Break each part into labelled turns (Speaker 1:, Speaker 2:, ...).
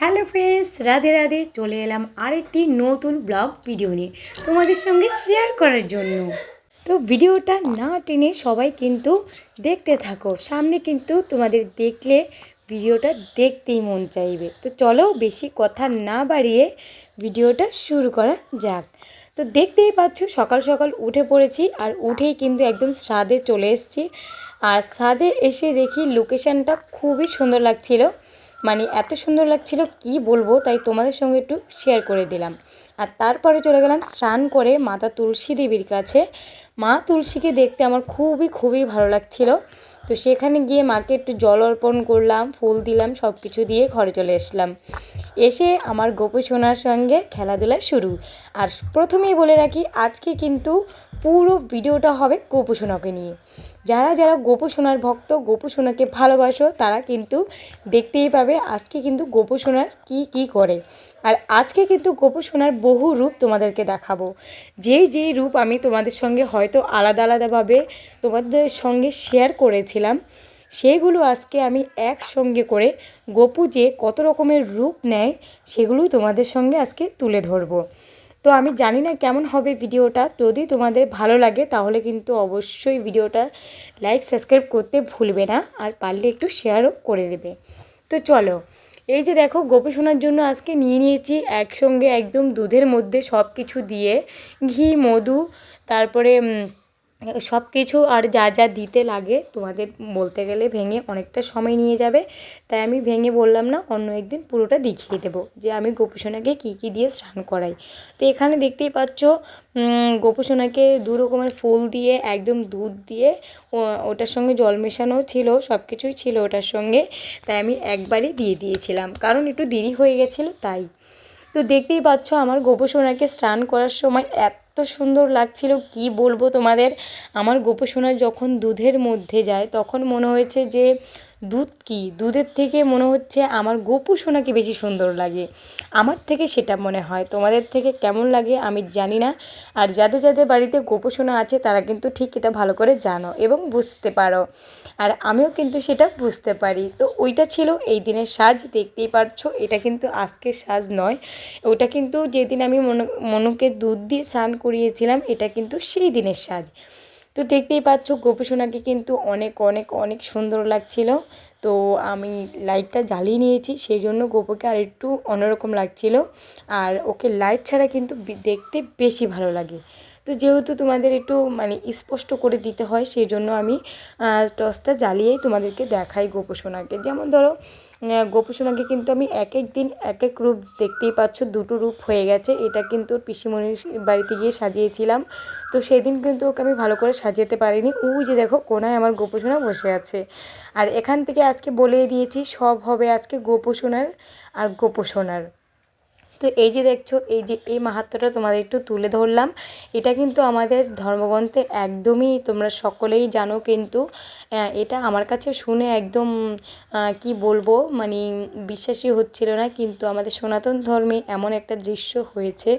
Speaker 1: Hello friends Radhe Radhe চলে এলাম আরেকটি নতুন ব্লগ ভিডিও নিয়ে তোমাদের সঙ্গে শেয়ার করার জন্য। তো ভিডিওটা না টেনে সবাই কিন্তু দেখতে থাকো, সামনে কিন্তু তোমাদের দেখলে ভিডিওটা দেখতেই মন চাইবে। তো চলো বেশি কথা না বাড়িয়ে ভিডিওটা শুরু করা যাক। তো দেখতেই পাচ্ছ সকাল সকাল উঠে পড়েছি আর উঠেই কিন্তু একদম স্বাদে চলে এসেছি। আর স্বাদে এসে দেখি লোকেশানটা খুবই সুন্দর লাগছিল। মানে এত সুন্দর লাগছিল, কি বলব? তাই তোমাদের সঙ্গে একটু শেয়ার করে দিলাম। আর তারপরে চলে গেলাম স্নান করে মাতা তুলসী দেবীর কাছে। মা তুলসীকে দেখতে আমার খুবই খুবই ভালো লাগছিল। তো সেখানে গিয়ে মাকে একটু জল অর্পণ করলাম, ফুল দিলাম সব কিছু দিয়ে ঘরে চলে এসলাম। এসে আমার গোপু সোনার সঙ্গে খেলাধুলা শুরু। আর প্রথমেই বলে রাখি, আজকে কিন্তু পুরো ভিডিওটা হবে গোপু সোনাকে নিয়ে। যারা যারা গোপু সোনার ভক্ত, গোপু সোনাকে ভালোবাসো, তারা কিন্তু দেখতেই পাবে আজকে কিন্তু গোপু সোনার কী কী করে। আর আজকে কিন্তু গোপু সোনার বহু রূপ তোমাদেরকে দেখাবো। যেই যেই রূপ আমি তোমাদের সঙ্গে হয়তো আলাদা, আলাদাভাবে তোমাদের সঙ্গে শেয়ার করেছিলাম, সেগুলো আজকে আমি একসঙ্গে করে গোপু যে কত রকমের রূপ নেয় সেগুলো তোমাদের সঙ্গে আজকে তুলে ধরবো। তো আমি জানি না কেমন হবে ভিডিওটা। যদি তোমাদের ভালো লাগে তাহলে কিন্তু অবশ্যই ভিডিওটা লাইক সাবস্ক্রাইব করতে ভুলবে না। আর পারলে একটু শেয়ারও করে দেবে। তো চলো, এই যে দেখো, গোপী শোনার জন্য আজকে নিয়ে নিয়েছি একসঙ্গে একদম দুধের মধ্যে সব কিছু দিয়ে ঘি, মধু, তারপরে সব কিছু আর যা যা দিতে লাগে তোমাদের বলতে গেলে ভেঙে অনেকটা সময় নিয়ে যাবে। তাই আমি ভেঙে বললাম না, অন্য একদিন পুরোটা দেখিয়ে দেবো যে আমি গোপুসোনাকে কী কী দিয়ে স্নান করাই। তো এখানে দেখতেই পাচ্ছ গোপুসোনাকে দু রকমের ফুল দিয়ে, একদম দুধ দিয়ে ওটার সঙ্গে জল মেশানো ছিল সব কিছুই ছিল ওটার সঙ্গে। তাই আমি একবারই দিয়ে দিয়েছিলাম। কারণ একটু দেরি হয়ে গেছিল, তাই। তো দেখতেই পাচ্ছ আমার গোপসোনাকে স্নান করার সময় এত সুন্দর লাগছিল, কি বলব তোমাদের? আমার গোপসোনা যখন দুধের মধ্যে যায়, তখন মনে হয়েছে যে দুধ কি? দুধের থেকে মনে হচ্ছে আমার গোপু সোনাকে বেশি সুন্দর লাগে। আমার থেকে সেটা মনে হয়। তোমাদের থেকে কেমন লাগে আমি জানি না। আর যাদের যাদের বাড়িতে গোপু সোনা আছে, তারা কিন্তু ঠিক এটা ভালো করে জানো এবং বুঝতে পারো। আর আমিও কিন্তু সেটা বুঝতে পারি। তো ওইটা ছিল এই দিনের সাজ, দেখতেই পারছ, এটা কিন্তু আজকের সাজ নয়। ওটা কিন্তু যেদিন আমি মনু, মনুকে দুধ দিয়ে স্নান করিয়েছিলাম, এটা কিন্তু সেই দিনের সাজ। তো দেখতেই পাচ্ছ গোপীসোনাকে কিন্তু অনেক অনেক অনেক সুন্দর লাগছিল। তো আমি লাইটটা জ্বালিয়ে নিয়েছি, সেই জন্য গোপকে আর একটু অন্যরকম লাগছিল। আর ওকে লাইট ছাড়া কিন্তু দেখতে বেশি ভালো লাগে। তো যেহেতু তোমাদের একটু মানে স্পষ্ট করে দিতে হয় সেই জন্য আমি টসটা জ্বালিয়েই তোমাদেরকে দেখাই গোপসোনাকে। যেমন ধরো গোপসোনাকে কিন্তু আমি এক এক দিন, এক এক রূপ দেখতেই পাচ্ছ, দুটো রূপ হয়ে গেছে। এটা কিন্তু পিসিমণির বাড়িতে গিয়ে সাজিয়েছিলাম। তো সেদিন কিন্তু ওকে আমি ভালো করে সাজাতে পারিনি। ও যে দেখো, কোনায় আমার গোপসোনা বসে আছে। আর এখান থেকে আজকে বলেই দিয়েছি, সব হবে আজকে গোপসোনার আর গোপসোনার। তো এই যে দেখছ, এই যে এই মাহাত্মটা তোমাদের একটু তুলে ধরলাম, এটা কিন্তু আমাদের ধর্মগ্রন্থে একদমই তোমরা সকলেই জানো কিন্তু এটা আমার কাছে শুনে একদম কি বলব মানে বিশ্বাসই হচ্ছিল না, কিন্তু আমাদের সনাতন ধর্মে এমন একটা দৃশ্য হয়েছে,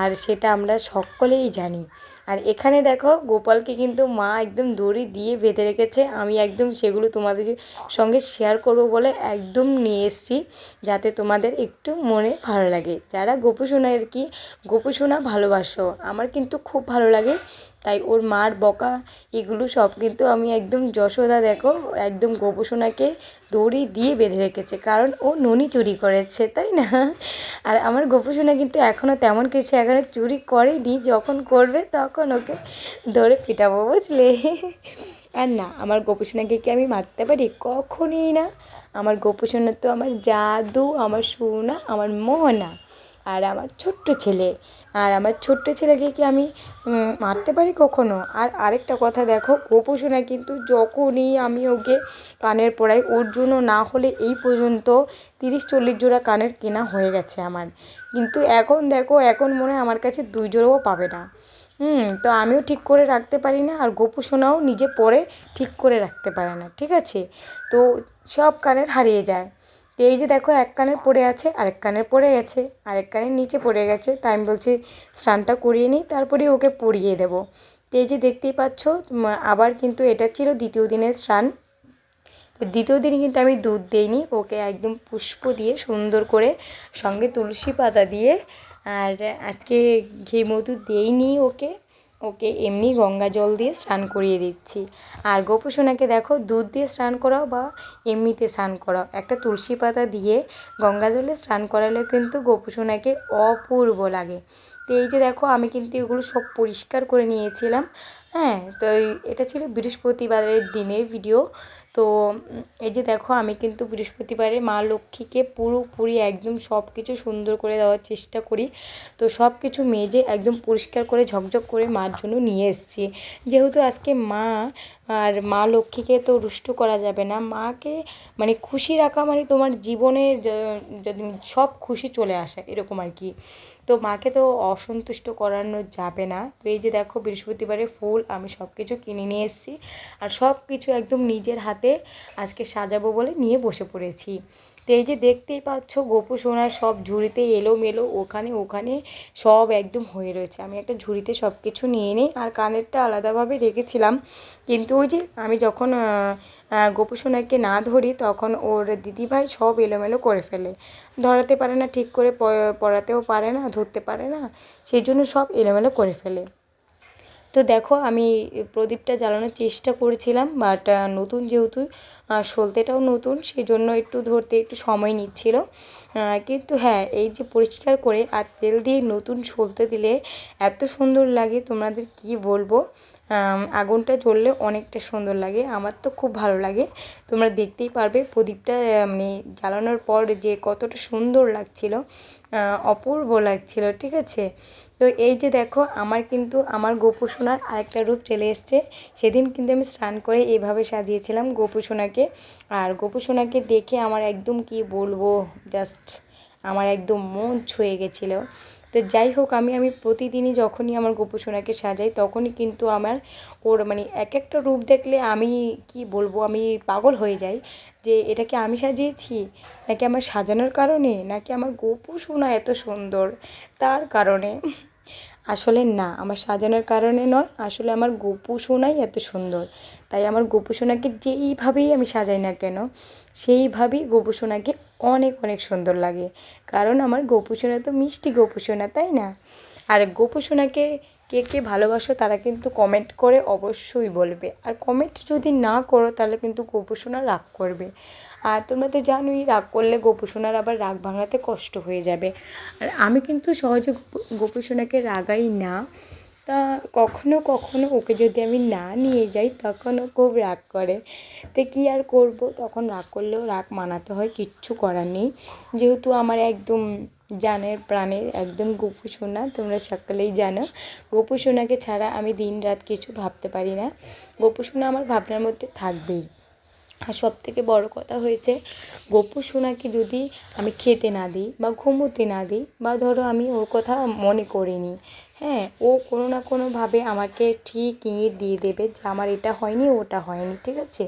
Speaker 1: আর সেটা আমরা সকলেই জানি। আর এখানে দেখো, গোপালকে কিন্তু মা একদম দড়ি দিয়ে বেঁধে রেখেছে। আমি একদম সেগুলো তোমাদের সঙ্গে শেয়ার করব বলে একদম নিয়ে এসছি, যাতে তোমাদের একটু মনে ভালো লাগে। যারা গোপুসোনা আর কি, গোপুসোনা ভালোবাসো, আমার কিন্তু খুব ভালো লাগে। তাই ওর মার বকা এগুলো সব কিন্তু আমি একদম যশোদা দেখো, একদম গোপসোনাকে দড়ি দিয়ে বেঁধে রেখেছে, কারণ ও ননি চুরি করেছে, তাই না? আর আমার গোপসোনা কিন্তু এখনও তেমন কিছু এখনও চুরি করেনি, যখন করবে তখন ওকে ধরে পিটাবো, বুঝলে? আর না, আমার গোপসোনাকে কি আমি মারতে পারি? কখনই না। আমার গোপসোনা তো আমার জাদু, আমার সোনা, আমার মোহনা, আর আমার ছোট্ট ছেলে। আর আমার ছোট্ট ছেলেকে কি আমি মারতে পারি কখনো? আর আরেকটা কথা দেখো গোপু সোনা কিন্তু যখনই আমি ওকে কানের পড়াই ওর জন্য না হলে এই পর্যন্ত তিরিশ চল্লিশ জোড়া কানের কেনা হয়ে গেছে আমার। কিন্তু এখন দেখো, এখন মনে হয় আমার কাছে দুই জোড়াও পাবে না। হুম, তো আমিও ঠিক করে রাখতে পারি না, আর গোপু সোনাও নিজে পরে ঠিক করে রাখতে পারে না, ঠিক আছে? তো সব কানের হারিয়ে যায়। এই যে দেখো এক কানের পড়ে আছে, আরেক কানের পড়ে গেছে, আরেক কানের নিচে পড়ে গেছে। তাই আমি বলছি, স্নানটা করিয়ে নিই তারপরে ওকে পরিয়ে দেবো। তো এই যে দেখতেই পাচ্ছ আবার কিন্তু এটা ছিল দ্বিতীয় দিনের স্নান। দ্বিতীয় দিন কিন্তু আমি দুধ দিইনি, ওকে একদম পুষ্প দিয়ে সুন্দর করে সঙ্গে তুলসী পাতা দিয়ে, আর আজকে ঘি মধু দিইনি ওকে। ওকে এমনি গঙ্গা জল দিয়ে স্নান করিয়ে দিচ্ছি। আর গোপুসোনাকে দেখো, দুধ দিয়ে স্নান করাও বা এমনিতে স্নান করাও। একটা তুলসী পাতা দিয়ে গঙ্গা জলে স্নান করালে কিন্তু গোপুসোনাকে অপূর্ব লাগে। তো এই যে দেখো, আমি কিন্তু এগুলো সব পরিষ্কার করে নিয়েছিলাম। হ্যাঁ তো এটা ছিল বৃহস্পতিবারের দিনের ভিডিও তো এই যে দেখো আমি কিন্তু বৃহস্পতিবারে মা লক্ষ্মীকে পুরোপুরি একদম সব কিছু সুন্দর করে দেওয়ার চেষ্টা করি। তো সব কিছু মেজে একদম পরিষ্কার করে ঝকঝক করে মার জন্য নিয়ে এসেছি। যেহেতু আজকে মা আর মা লক্ষ্মীকে তো রুষ্ট করা যাবে না, মাকে মানে খুশি রাখা মানে তোমার জীবনে সব খুশি চলে আসে, এরকম আর কি। তো মাকে তো অসন্তুষ্ট করানো যাবে না। তো এই যে দেখো বৃহস্পতিবারে ফুল, আমি সব কিছু কিনে নিয়ে এসেছি আর সব কিছু একদম নিজের হাতে আজকে সাজাবো বলে নিয়ে বসে পড়েছি। তো এই যে দেখতেই পাচ্ছ গোপু সোনার সব ঝুড়িতে এলো মেলো ওখানে ওখানে সব একদম হয়ে রয়েছে। আমি একটা ঝুড়িতে সব কিছু নিয়ে নিই আর কানেরটা আলাদাভাবে রেখেছিলাম। কিন্তু ওই যে আমি যখন আহ, আহ, গোপু সোনাকে না ধরি তখন ওর দিদিভাই সব এলোমেলো করে ফেলে। ধরাতে পারে না ঠিক করে পড়াতেও পারে না ধরতে পারে না সেই জন্য সব এলোমেলো করে ফেলে। তো দেখো আমি প্রদীপটা জ্বালানোর চেষ্টা করেছিলাম বাট নতুন যেহেতু সলতেটাও নতুন সেই জন্য একটু ধরতে একটু সময় নিচ্ছিল। কিন্তু হ্যাঁ এই যে পরিষ্কার করে আর তেল দিয়ে নতুন সলতে দিলে এত সুন্দর লাগে তোমাদের কি বলব? আগুনটা জ্বললে অনেকটা সুন্দর লাগে। আমার তো খুব ভালো লাগে। তোমরা দেখতেই পারবে প্রদীপটা মানে জ্বালানোর পর যে কতটা সুন্দর লাগছিল অপূর্ব লাগছিল, ঠিক আছে? তো এই যে দেখো, আমার কিন্তু, আমার গোপু সোনার আরেকটা রূপ চলে এসছে। সেদিন কিন্তু আমি স্নান করে এইভাবে সাজিয়েছিলাম গোপু সোনাকে। আর গোপু সোনাকে দেখে আমার একদম কি বলব জাস্ট আমার একদম মন ছুঁয়ে গেছিল। তো যাই হোক, আমি আমি প্রতিদিনই যখনই আমার গোপু সোনাকে সাজাই, তখনই কিন্তু আমার ওর মানে এক একটা রূপ দেখলে আমি কি বলব, আমি পাগল হয়ে যাই যে এটাকে আমি সাজিয়েছি? নাকি আমার সাজানোর কারণে? নাকি আমার গোপু সোনা এত সুন্দর? তার কারণে। আসলে না, আমার সাজানোর কারণে নয়, আসলে আমার গোপু সোনাই এত সুন্দর। তাই আমার গোপু সোনাকে যেইভাবেই আমি সাজাই না কেন, সেইভাবেই গোপু সোনাকে অনেক অনেক সুন্দর লাগে। কারণ আমার গোপু সোনা তো মিষ্টি গোপু সোনা তাই না? আর গোপু সোনাকে কে কে ভালোবাসো তারা কিন্তু কমেন্ট করে অবশ্যই বলবে। আর কমেন্ট যদি না করো তাহলে কিন্তু গোপু সোনা রাগ করবে। আর তোমরা তো জানোই রাগ করলে গোপু সোনার আবার রাগ ভাঙাতে কষ্ট হয়ে যাবে। আর আমি কিন্তু সহজে গোপু- গোপু রাগাই না। তা কখনো কখনো ওকে যদি আমি না নিয়ে যাই, তখন ও খুব রাগ করে। তো কী আর করব? তখন রাগ করলেও রাগ মানাতে হয়, কিচ্ছু করার নেই। যেহেতু আমার একদম জানের প্রাণের একদম গোপু সোনা, তোমরা সকলেই জানো। গোপু সোনাকে ছাড়া আমি দিন রাত কিছু ভাবতে পারি না। গোপু সোনা আমার ভাবনার মধ্যে থাকবেই। আর সব থেকে বড় কথা হয়েছে, গোপু সোনাকে যদি আমি খেতে না দিই বা ঘুমোতে না দিই, বা ধরো আমি ওর কথা মনে করিনি হ্যাঁ ও কোনো না কোনোভাবে আমাকে ঠিক ইঙ্গিত দিয়ে দেবে যে আমার এটা হয়নি, ওটা হয়নি, ঠিক আছে?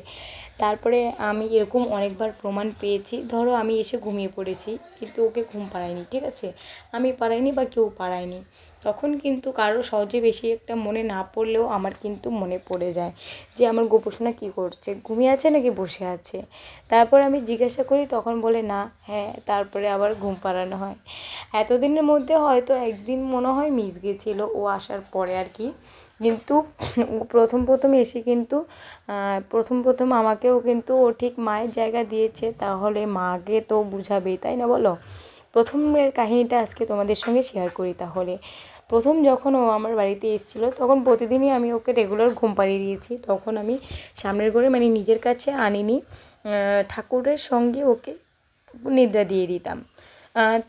Speaker 1: তারপরে আমি এরকম অনেকবার প্রমাণ পেয়েছি। ধরো আমি এসে ঘুমিয়ে পড়েছি, কিন্তু ওকে ঘুম পাড়ায়নি, ঠিক আছে? আমি পাড়াইনি বা কেউ পাড়ায়নি। তখন কিন্তু কারও সহজে বেশি একটা মনে না পড়লেও আমার কিন্তু মনে পড়ে যায় যে আমার গোপোষণা কী করছে? ঘুমিয়ে আছে নাকি বসে আছে? তারপর আমি জিজ্ঞাসা করি, তখন বলে, না হ্যাঁ তারপরে আবার ঘুম পাড়ানো হয়। এতদিনের মধ্যে হয়তো একদিন মনে হয় মিস গেছিল ও আসার পরে আর কি। কিন্তু প্রথম প্রথম এসে কিন্তু প্রথম প্রথম আমাকেও কিন্তু ও ঠিক মায়ের জায়গা দিয়েছে, তাহলে মাকে তো বুঝাবেই তাই না বলো? প্রথমের কাহিনীটা আজকে তোমাদের সঙ্গে শেয়ার করি তাহলে। প্রথম যখন ও আমার বাড়িতে এসেছিল, তখন প্রতিদিনই আমি ওকে রেগুলার ঘুম পাড়িয়ে দিয়েছি। তখন আমি সামনের ঘরে মানে নিজের কাছে আনিনি ঠাকুরের সঙ্গে ওকে নিদ্রা দিয়ে দিতাম।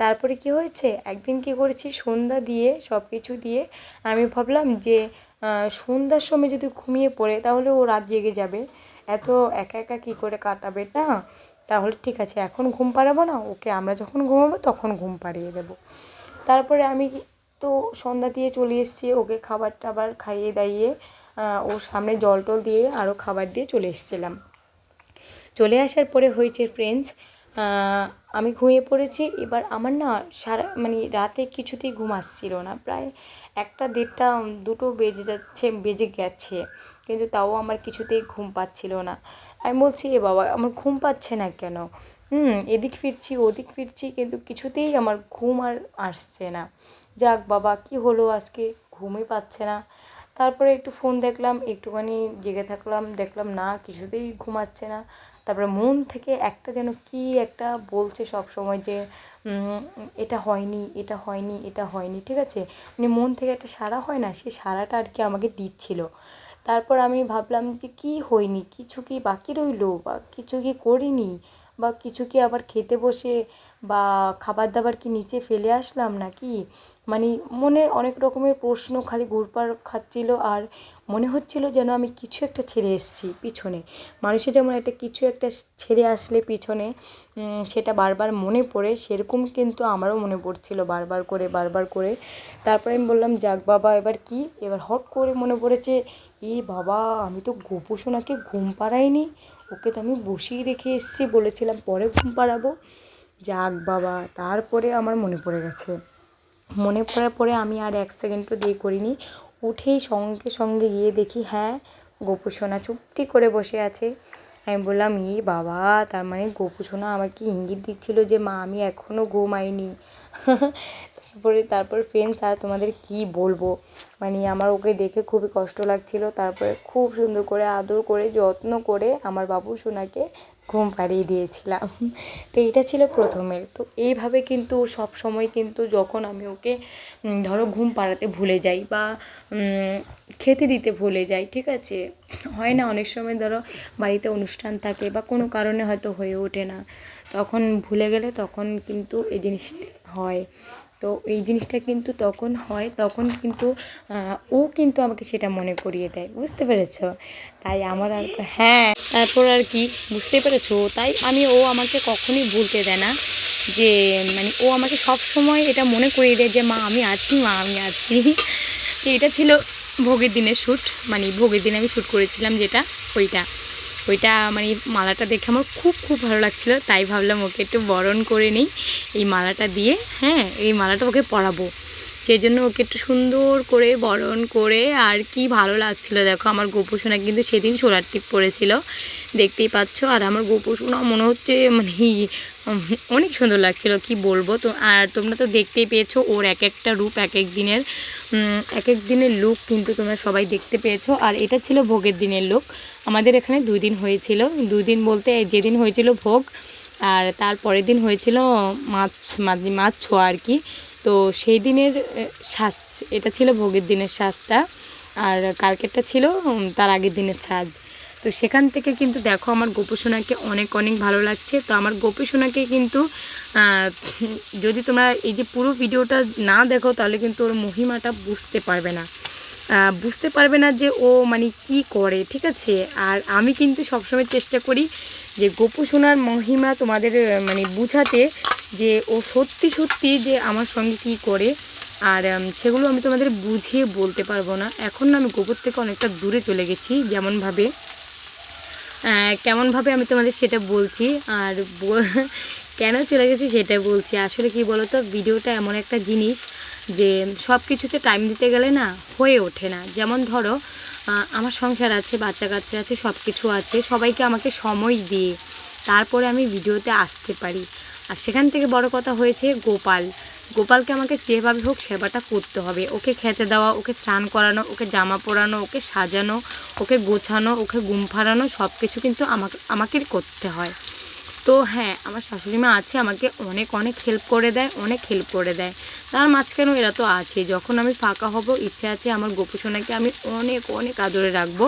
Speaker 1: তারপরে কি হয়েছে? একদিন কি করেছি? সন্ধ্যা দিয়ে সব কিছু দিয়ে আমি ভাবলাম যে সন্ধ্যার সময় যদি ঘুমিয়ে পড়ে, তাহলে ও রাত জেগে যাবে। এত একা একা কী করে কাটাবে, না? তাহলে ঠিক আছে, এখন ঘুম পাড়াবো না, ওকে আমরা যখন ঘুমাবো তখন ঘুম পাড়িয়ে দেবো। তারপরে আমি তো সন্ধ্যা দিয়ে চলে এসেছি, ওকে খাবার টাবার খাইয়ে দাইয়ে ওর সামনে জল টল দিয়ে আরও খাবার দিয়ে চলে এসেছিলাম। চলে আসার পরে হয়েছে ফ্রেন্ডস আমি ঘুমিয়ে পড়েছি। এবার আমার না সারা মানে রাতে কিছুতেই ঘুম আসছিল না। প্রায় একটা দেড়টা দুটো বেজে যাচ্ছে, বেজে গেছে। কিন্তু তাও আমার কিছুতেই ঘুম পাচ্ছিল না। আমি বলছি, এ বাবা, আমার ঘুম পাচ্ছে না কেন? হুম, এদিক ফিরছি, ওদিক ফিরছি, কিন্তু কিছুতেই আমার ঘুম আর আসছে না। যাক বাবা, কি হলো আজকে? ঘুমই পাচ্ছে না। তারপরে একটু ফোন দেখলাম, একটুখানি জেগে থাকলাম, দেখলাম না, কিছুতেই ঘুমাচ্ছে না। তারপরে মন থেকে একটা যেন কি একটা বলছে সব সময় যে এটা হয়নি এটা হয়নি এটা হয়নি, ঠিক আছে? মানে মন থেকে একটা সাড়া হয় না, সেই সারাটা আর কি আমাকে দিচ্ছিল। তারপর আমি ভাবলাম যে কি হয়নি, কিছু কি বাকি রইল বা কিছু কি করিনি? বা কিছু কি আবার খেতে বসে বা খাবার দাবার কি নিচে ফেলে আসলাম নাকি? মানে মনের অনেক রকমের প্রশ্ন খালি ঘুরপাক খাচ্ছিল আর মনে হচ্ছিল যেন আমি কিছু একটা ছেড়ে এসেছি পিছনে। মানুষের যেমন একটা কিছু একটা ছেড়ে আসলে পিছনে সেটা বারবার মনে পড়ে, সেরকম কিন্তু আমারও মনে পড়ছিল বারবার করে বারবার করে। তারপরে আমি বললাম, যাক বাবা, এবার কি? এবার হট করে মনে পড়েছে, এ বাবা, আমি তো গোপু সোনাকে ঘুম পাড়াইনি, ওকে তো আমি বসিয়ে রেখে এসেছি, বলেছিলাম পরে ঘুম পাড়াবো। যাক বাবা, তারপরে আমার মনে পড়ে গেছে। মনে পড়ার পরে আমি আর এক সেকেন্ডও দিয়ে করিনি। উঠেই সঙ্গে সঙ্গে গিয়ে দেখি হ্যাঁ গোপু সোনা চুপটি করে বসে আছে। আমি বললাম ই বাবা, তার মানে গোপু সোনা আমাকে ইঙ্গিত দিচ্ছিল যে, মা, আমি এখনও ঘুমাইনি। তারপরে, তারপর ফ্রেন্ডস আর তোমাদের কি বলব? মানে আমার ওকে দেখে খুবই কষ্ট লাগছিল। তারপরে খুব সুন্দর করে আদর করে, যত্ন করে আমার বাবু সোনাকে ঘুম পাড়িয়ে দিয়েছিলাম। তো এটা ছিল প্রথমের। তো এইভাবে কিন্তু সব সময় কিন্তু যখন আমি ওকে ধরো ঘুম পাড়াতে ভুলে যাই বা খেতে দিতে ভুলে যাই, ঠিক আছে? হয় না অনেক সময় ধরো বাড়িতে অনুষ্ঠান থাকে বা কোনো কারণে হয়তো হয়ে ওঠে না। তখন ভুলে গেলে তখন কিন্তু এই জিনিসটা হয়। তো এই জিনিসটা কিন্তু তখন হয়, তখন কিন্তু ও কিন্তু আমাকে সেটা মনে করিয়ে দেয়, বুঝতে পেরেছ? তাই আমার আর হ্যাঁ তারপর আর কি বুঝতে পেরেছ? তাই আমি, ও আমাকে কখনই ভুলতে দেয় না যে মানে ও আমাকে সব সময় এটা মনে করিয়ে দেয় যে, মা, আমি আছি, মা, আমি আছি। তো এটা ছিল ভোগের দিনের শ্যুট মানে ভোগের দিনে আমি শ্যুট করেছিলাম যেটা, ওইটা। ওইটা মানে মালাটা দেখে আমার খুব খুব ভালো লাগছিল। তাই ভাবলাম ওকে একটু বরণ করে নিই। এই মালাটা দিয়ে হ্যাঁ এই মালাটা ওকে পরাবো। সেই জন্য ওকে একটু সুন্দর করে বরণ করে আর কি ভালো লাগছিল। দেখো, আমার গোপুসোনা কিন্তু সেদিন সোলার টিপ পরেছিল। দেখতেই পাচ্ছ? আর আমার গোপুসোনা মনে হচ্ছে মানে অনেক সুন্দর লাগছিল, কি বলব? তো, আর তোমরা তো দেখতেই পেয়েছ, ওর এক একটা রূপ, এক এক দিনের এক এক দিনের লুক কিন্তু তোমরা সবাই দেখতে পেয়েছ। আর এটা ছিল ভোগের দিনের লুক। আমাদের এখানে দুই দিন হয়েছিল। দুই দিন বলতে যেদিন হয়েছিল ভোগ, আর তার পরের দিন হয়েছিল মাছ মাছ মাছ ছোঁয়া আর কি। তো সেই দিনের সাজ এটা ছিল ভোগের দিনের সাজটা আর কালকেরটা ছিল তার আগের দিনের সাজ তো সেখান থেকে কিন্তু দেখো আমার গোপোষণাকে অনেক অনেক ভালো লাগছে। তো আমার গোপোষণাকে কিন্তু যদি তোমরা এই যে পুরো ভিডিওটা না দেখো, তাহলে কিন্তু ওর মহিমাটা বুঝতে পারবে না। বুঝতে পারবে না যে ও মানে কি করে, ঠিক আছে? আর আমি কিন্তু সবসময় চেষ্টা করি যে গোপু সোনার মহিমা তোমাদের মানে বুঝাতে যে ও সত্যি সত্যি যে আমার সঙ্গে কি করে। আর সেগুলো আমি তোমাদের বুঝিয়ে বলতে পারব না। এখন না আমি গোবর থেকে অনেকটা দূরে চলে গেছি, যেমনভাবে কেমনভাবে আমি তোমাদের সেটা বলছি আর কেন চলে গেছি সেটা বলছি। আসলে কি বলো তো ভিডিওটা এমন একটা জিনিস যে সব কিছুতে টাইম দিতে গেলে না হয়ে ওঠে না। যেমন ধরো আমার সংসার আছে বাচ্চা কাচ্চা আছে সব কিছু আছে, সবাইকে আমাকে সময় দিয়ে তারপরে আমি ভিডিওতে আসতে পারি। আর সেখান থেকে বড় কথা হয়েছে গোপাল। গোপালকে আমাকে যেভাবে হোক সেবাটা করতে হবে। ওকে খেতে দেওয়া, ওকে স্নান করানো, ওকে জামা পরানো, ওকে সাজানো, ওকে গোছানো, ওকে ঘুম ফারানো সব কিছু কিন্তু আমাকে, আমাকেই করতে হয়। তো হ্যাঁ আমার শাশুড়ি মা আছে, আমাকে অনেক অনেক হেল্প করে দেয়, অনেক হেল্প করে দেয়। তার মাঝখানেও এরা তো আছে। যখন আমি ফাঁকা হব, ইচ্ছে আছে আমার গোপুসোনাকে আমি অনেক অনেক আদরে রাখব।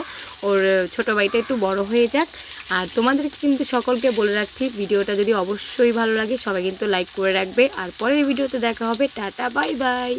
Speaker 1: ওর ছোটো বাড়িটা একটু বড় হয়ে যাক। আর তোমাদেরকে কিন্তু সকলকে বলে রাখছি, ভিডিওটা যদি অবশ্যই ভালো লাগে, সবাই কিন্তু লাইক করে রাখবে। আর পরের ভিডিওতে দেখা হবে। Tata, bye bye.